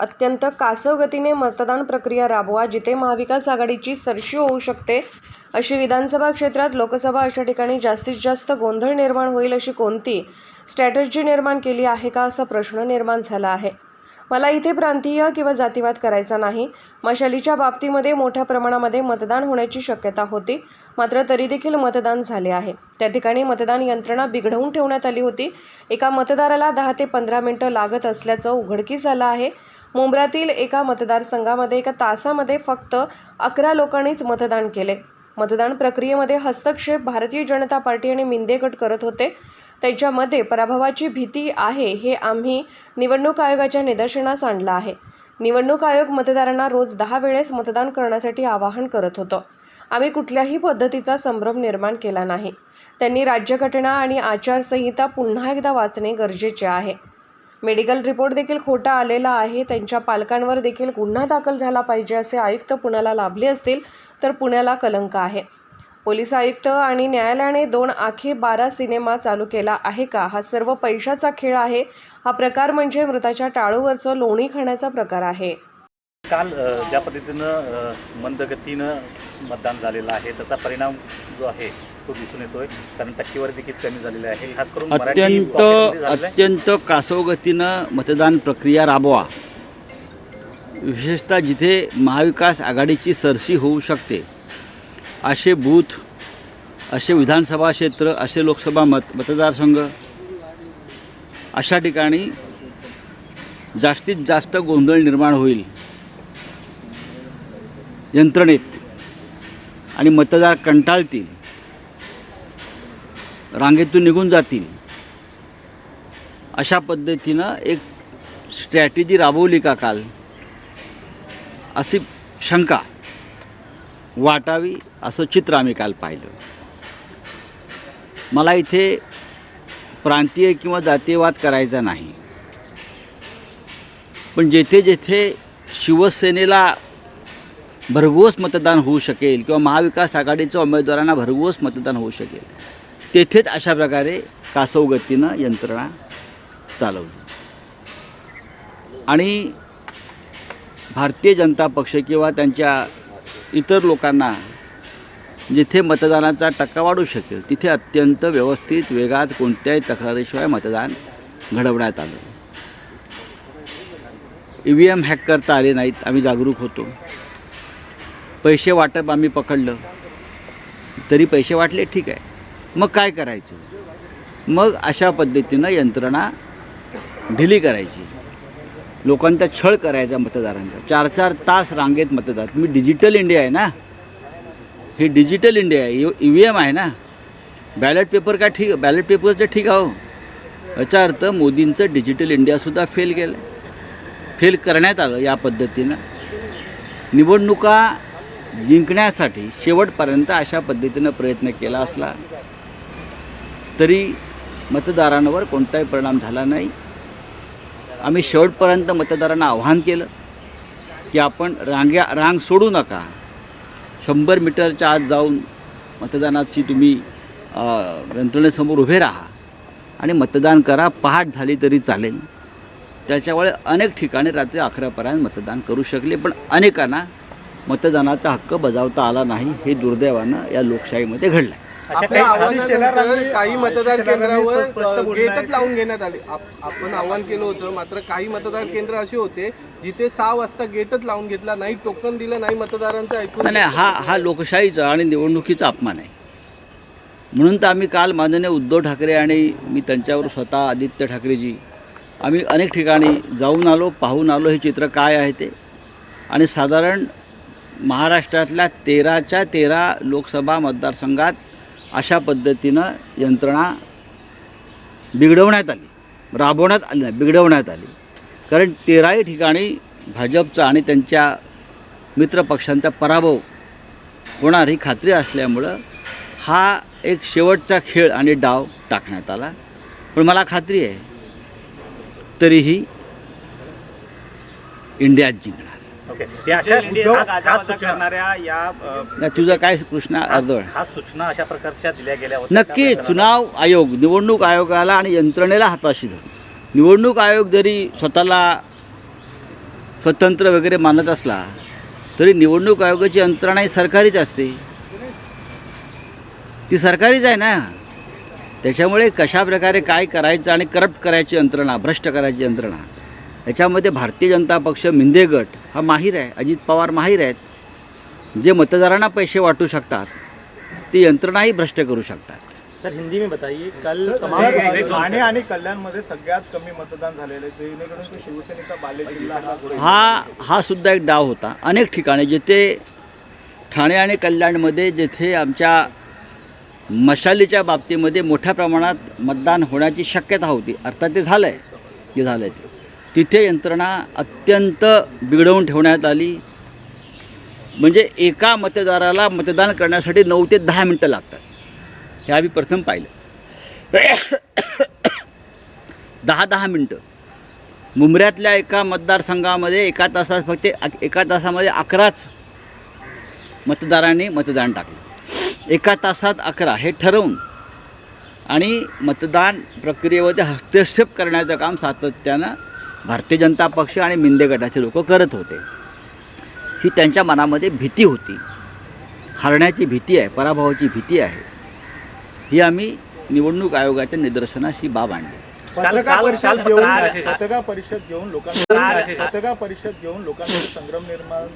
अत्यंत कासव गतीने मतदान प्रक्रिया राबवा जिथे महाविकास आघाडीची सरशी होऊ शकते अशी विधानसभा क्षेत्रात लोकसभा अशा ठिकाणी जास्तीत जास्त गोंधळ निर्माण होईल अशी कोणती स्ट्रॅटर्जी निर्माण केली आहे का असा प्रश्न निर्माण झाला आहे. मला इथे प्रांतीय किंवा जातीवाद करायचा नाही. मशालीच्या बाबतीमध्ये मोठ्या प्रमाणामध्ये मतदान होण्याची शक्यता होती मात्र तरी देखील मतदान झाले आहे. त्या ठिकाणी मतदान यंत्रणा बिघडवून ठेवण्यात आली होती. एका मतदाराला दहा ते पंधरा मिनटं लागत असल्याचं उघडकीस आलं आहे. मुंब्र्यातील एका मतदारसंघामध्ये एका तासामध्ये फक्त अकरा लोकांनीच मतदान केले. मतदान प्रक्रियेमध्ये हस्तक्षेप भारतीय जनता पार्टी आणि मिंदे गट करत होते. त्यांच्यामध्ये पराभवाची भीती आहे हे आम्ही निवडणूक आयोगाच्या निदर्शनास आणलं आहे. निवडणूक आयोग मतदारांना रोज दहा वेळेस मतदान करण्यासाठी आवाहन करत होतं. आम्ही कुठल्याही पद्धतीचा संभ्रम निर्माण केला नाही. त्यांनी राज्यघटना आणि आचारसंहिता पुन्हा एकदा वाचणे गरजेचे आहे. मेडिकल रिपोर्ट देखील खोटा आलेला आहे. त्यांच्या पालकांवर देखील गुन्हा दाखल झाला पाहिजे असे आयुक्त पुण्याला लाभले असतील तर पुण्याला कलंक आहे. पोलीस आयुक्त आणि न्यायालयाने दोन आखे बारा सिनेमा चालू केला आहे का? हा सर्व पैशाचा खेळ आहे. हा प्रकार म्हणजे मृताच्या टाळूवरचं लोणी खाण्याचा प्रकार आहे. काल ज्या पद्धतीनं मंदगतीनं मतदान झालेलं आहे त्याचा परिणाम जो आहे तो दिसून येतोय. कारण टक्केवारी देखील कमी झालेली आहे. खास करून अत्यंत. अत्यंत कासवगतीनं मतदान प्रक्रिया राबवा. विशेषतः जिथे महाविकास आघाडीची सरशी होऊ शकते असे बूथ असे विधानसभा क्षेत्र असे लोकसभा मत मतदारसंघ अशा ठिकाणी जास्तीत जास्त गोंधळ निर्माण होईल. यंत्रणेत आणि मतदार कंटाळतील. रांगेतून निघून जातील. अशा पद्धतीनं एक स्ट्रॅटेजी राबवली का काल? अशी शंका वाटावी असं चित्र आम्ही काल पाहिलं. मला इथे प्रांतीय किंवा जातीयवाद करायचा नाही. पण जेथे जेथे शिवसेनेला भरघोस मतदान होऊ शकेल किंवा महाविकास आघाडीच्या उमेदवारांना भरघोस मतदान होऊ शकेल. तेथेच अशा प्रकारे कासवगतीनं यंत्रणा चालवली. आणि भारतीय जनता पक्ष किंवा त्यांच्या इतर लोकांना जिथे मतदानाचा टक्का वाढू शकेल तिथे अत्यंत व्यवस्थित वेगात कोणत्याही तक्रारीशिवाय मतदान घडवण्यात आलं. ई व्ही एम हॅक करता आले नाहीत आम्ही जागरूक होतो. पैसे वाटप आम्ही पकडलं. तरी पैसे वाटले ठीक आहे. मग काय करायचं? मग अशा पद्धतीनं यंत्रणा ढिली करायची. लोकांचा छळ करायचा मतदारांचा. चार चार तास रांगेत मतदार. तुम्ही डिजिटल इंडिया आहे ना? हे डिजिटल इंडिया आहे. ई व्ही एम आहे ना? बॅलेट पेपर काय ठीक बॅलेट पेपरचं ठीक आहे हो. याचा अर्थ मोदींचं डिजिटल इंडियासुद्धा फेल गेलं. फेल करण्यात आलं या पद्धतीनं. निवडणुका जिंकण्यासाठी शेवटपर्यंत अशा पद्धतीनं प्रयत्न केला असला तरी मतदारांवर कोणताही परिणाम झाला नाही. आम्ही शेवटपर्यंत मतदारांना आव्हान केलं की आपण रांग्या रांग सोडू नका. शंभर मीटरच्या आत जाऊन मतदानाची तुम्ही यंत्रणेसमोर उभे राहा आणि मतदान करा पहाट झाली तरी चालेल. त्याच्यामुळे अनेक ठिकाणी रात्री अकरापर्यंत मतदान करू शकले पण अनेकांना मतदानाचा हक्क बजावता आला नाही हे दुर्दैवानं या लोकशाहीमध्ये घडलं आहे आपल्या काही मतदान केंद्रावर गेटच लावून घेण्यात आले. आप- आपण आव्हान केलं होतं मात्र काही मतदान केंद्र असे होते जिथे सहा वाजता गेटच लावून घेतला नाही टोकन दिलं नाही मतदारांचं ऐकून. नाही नाही, हा हा लोकशाहीचा आणि निवडणुकीचा अपमान आहे. म्हणून तर आम्ही काल माननीय उद्धव ठाकरे आणि मी त्यांच्यावर स्वतः आदित्य ठाकरेजी आम्ही अनेक ठिकाणी जाऊन आलो पाहून आलो हे चित्र काय आहे ते. आणि साधारण महाराष्ट्रातल्या तेराच्या तेरा लोकसभा मतदारसंघात अशा पद्धतीनं यंत्रणा बिघडवण्यात आली. राबवण्यात आली नाही बिघडवण्यात आली. कारण तेराही ठिकाणी भाजपचा आणि त्यांच्या मित्रपक्षांचा पराभव होणार ही खात्री असल्यामुळं हा एक शेवटचा खेळ आणि डाव टाकण्यात आला. पण मला खात्री आहे तरीही इंडियात जिंकणार. सूचना. नाही तुझा काय अर्धवळ खास सूचना अशा प्रकारच्या दिल्या गेल्या होत्या. नक्की चुनाव आयोग निवडणूक आयोगाला आणि यंत्रणेला हाताशी धरून. निवडणूक आयोग जरी स्वतःला स्वतंत्र वगैरे मानत असला तरी निवडणूक आयोगाची यंत्रणा ही सरकारीच असते. ती सरकारीच आहे ना. त्याच्यामुळे कशा प्रकारे काय करायचं आणि करप्ट करायची यंत्रणा भ्रष्ट करायची यंत्रणा याच्यामध्ये भारतीय जनता पक्ष मिंदे गट हा माहीर आहे अजित पवार माहीर आहेत. जे मतदारांना पैसे वाटू शकतात ती यंत्रणाही भ्रष्ट करू शकतात. सर हिंदी में बताइए कल ठाणे आणि कल्याणमध्ये सगळ्यात कमी मतदान झालेलं आहे जेणेकरून शिवसेनेचा बाले जिल्हा हा हा हा सुद्धा एक डाव होता. अनेक ठिकाणी जिथे ठाणे आणि कल्याणमध्ये जिथे आमच्या मशालीच्या बाबतीमध्ये मोठ्या प्रमाणात मतदान होण्याची शक्यता होती. अर्थात ते झालं आहे जे झालं आहे ते. तिथे यंत्रणा अत्यंत बिघडवून ठेवण्यात आली. म्हणजे एका मतदाराला मतदान करण्यासाठी नऊ ते दहा मिनटं लागतात. हे आम्ही प्रथम पाहिलं. दहा दहा मिनटं. मुंबऱ्यातल्या एका मतदारसंघामध्ये एका तासात फक्त एका तासामध्ये अकराच मतदारांनी मतदान टाकलं. एका तासात अकरा हे ठरवून आणि मतदान प्रक्रियेमध्ये हस्तक्षेप करण्याचं काम सातत्यानं भारतीय जनता पक्ष आणि मिंदे गटाचे लोक करत होते. ही त्यांच्या मनामध्ये भीती होती. हारण्याची भीती आहे पराभवाची भीती आहे. ही आम्ही निवडणूक आयोगाच्या निदर्शनास ही बाब आणली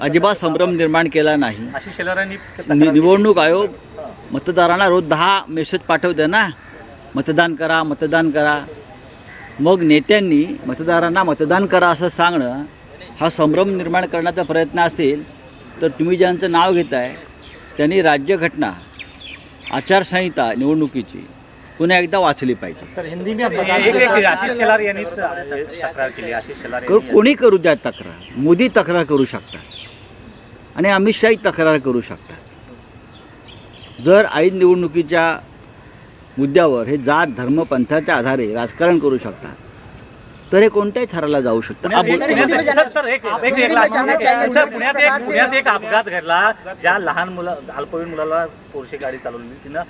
अजिबात संभ्रम निर्माण केला नाही. निवडणूक आयोग मतदारांना रोज दहा मेसेज पाठवते ना. मतदान करा मतदान करा. मग नेत्यांनी मतदारांना मतदान करा असं सांगणं हा संभ्रम निर्माण करण्याचा प्रयत्न असेल तर तुम्ही ज्यांचं नाव घेताय त्यांनी राज्यघटना आचारसंहिता निवडणुकीची पुन्हा एकदा वाचली पाहिजे. कोणी करू द्या तक्रार? मोदी तक्रार करू शकतात. आणि अमित शहाही तक्रार करू शकतात. जर ऐन निवडणुकीच्या मुद्द्यावर हे जात धर्म पंथाच्या आधारे राजकारण करू शकतात. तर हे कोणत्याही थराला जाऊ शकतं. पुण्यात आप- एक- पुण्यात एक- सर सर एक एक एक लाख सर पुण्यात एक पुण्यात एक अपघात घडला. ज्या लहान मुला अल्पवयीन मुलाला पोरशी गाडी चालवली. तिनं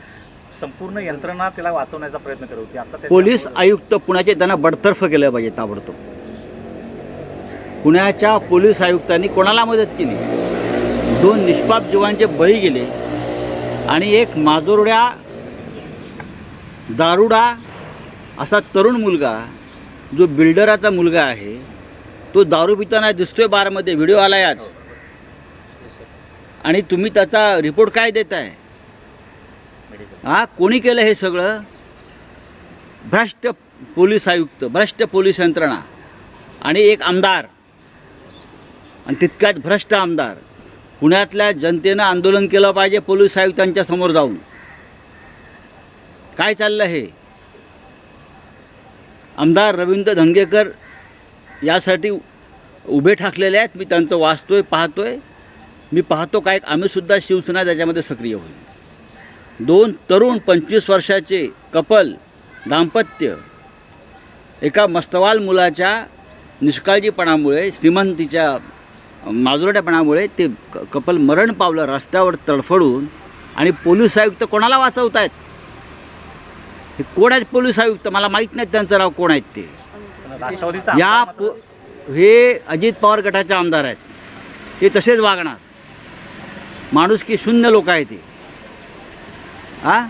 संपूर्ण यंत्रणा तिला वाचवण्याचा प्रयत्न करत होती. आता पोलीस आयुक्त पुण्याचे त्यांना बडतर्फ केलं पाहिजे ताबडतोब. पुण्याच्या पोलीस आयुक्तांनी कोणाला मदत केली? दोन निष्पाप जीवांचे बळी गेले आणि एक माजोरड्या दारुडा असा तरुण मुलगा जो बिल्डराचा मुलगा आहे तो दारू पिताना दिसतोय बारमध्ये व्हिडिओ आलाय आज. आणि तुम्ही त्याचा रिपोर्ट काय देताय? हा कोणी केलं हे सगळं? भ्रष्ट पोलीस आयुक्त भ्रष्ट पोलीस यंत्रणा आणि एक आमदार. आणि तितक्यात भ्रष्ट आमदार. पुण्यातल्या जनतेनं आंदोलन केलं पाहिजे पोलीस आयुक्तांच्या समोर जाऊन. काय चाललं हे? आमदार रवींद्र धंगेकर यासाठी उभे ठाकलेले आहेत. मी त्यांचं वाचतोय पाहतोय. मी पाहतो काय आम्हीसुद्धा शिवसेना त्याच्यामध्ये सक्रिय होईल. दोन तरुण पंचवीस वर्षाचे कपल दाम्पत्य एका मस्तवाल मुलाच्या निष्काळजीपणामुळे श्रीमंतीच्या माजुरट्यापणामुळे ते क- कपल मरण पावलं रस्त्यावर तडफडून आणि पोलीस आयुक्त कोणाला वाचवत आहेत हे कोण आहेत पोलीस आयुक्त? मला माहीत नाही त्यांचं नाव कोण आहेत ते. राष्ट्रवादीचा या पो हे अजित पवार गटाचे आमदार आहेत. ते तसेच वागणार. माणूस की शून्य लोक आहे ते. आ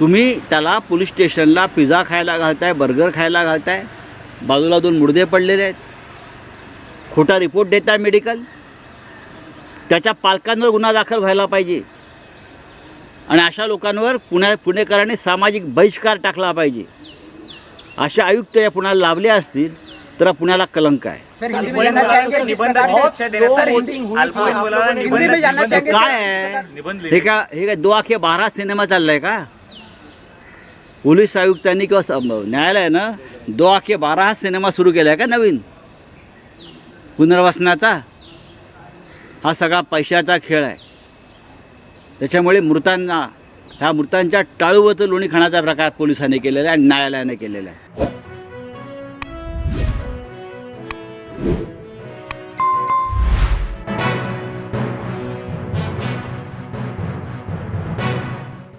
तुम्ही त्याला पोलीस स्टेशनला पिझ्झा खायला घालताय बर्गर खायला घालताय बाजूला दोन मुडदे पडलेले आहेत. खोटा रिपोर्ट देताय मेडिकल. त्याच्या पालकांवर गुन्हा दाखल व्हायला पाहिजे. आणि अशा लोकांवर पुण्या पुणेकरांनी सामाजिक बहिष्कार टाकला पाहिजे. असे आयुक्त या पुण्याला लाभले असतील तर पुण्याला कलंक आहे. हे काय आहे? निबंध हे. का हे काय दो आखे बारा सिनेमा चाललाय का? पोलीस आयुक्तांनी किंवा स- न्यायालयानं दो आखे बारा हा सिनेमा सुरू केलाय का नवीन? पुनर्वसनाचा? हा सगळा पैशाचा खेळ आहे. त्याच्यामुळे मृतांना ह्या मृतांच्या टाळूवचं लोणी खाण्याचा प्रकार पोलिसांनी केलेला आहे आणि न्यायालयाने केलेला आहे.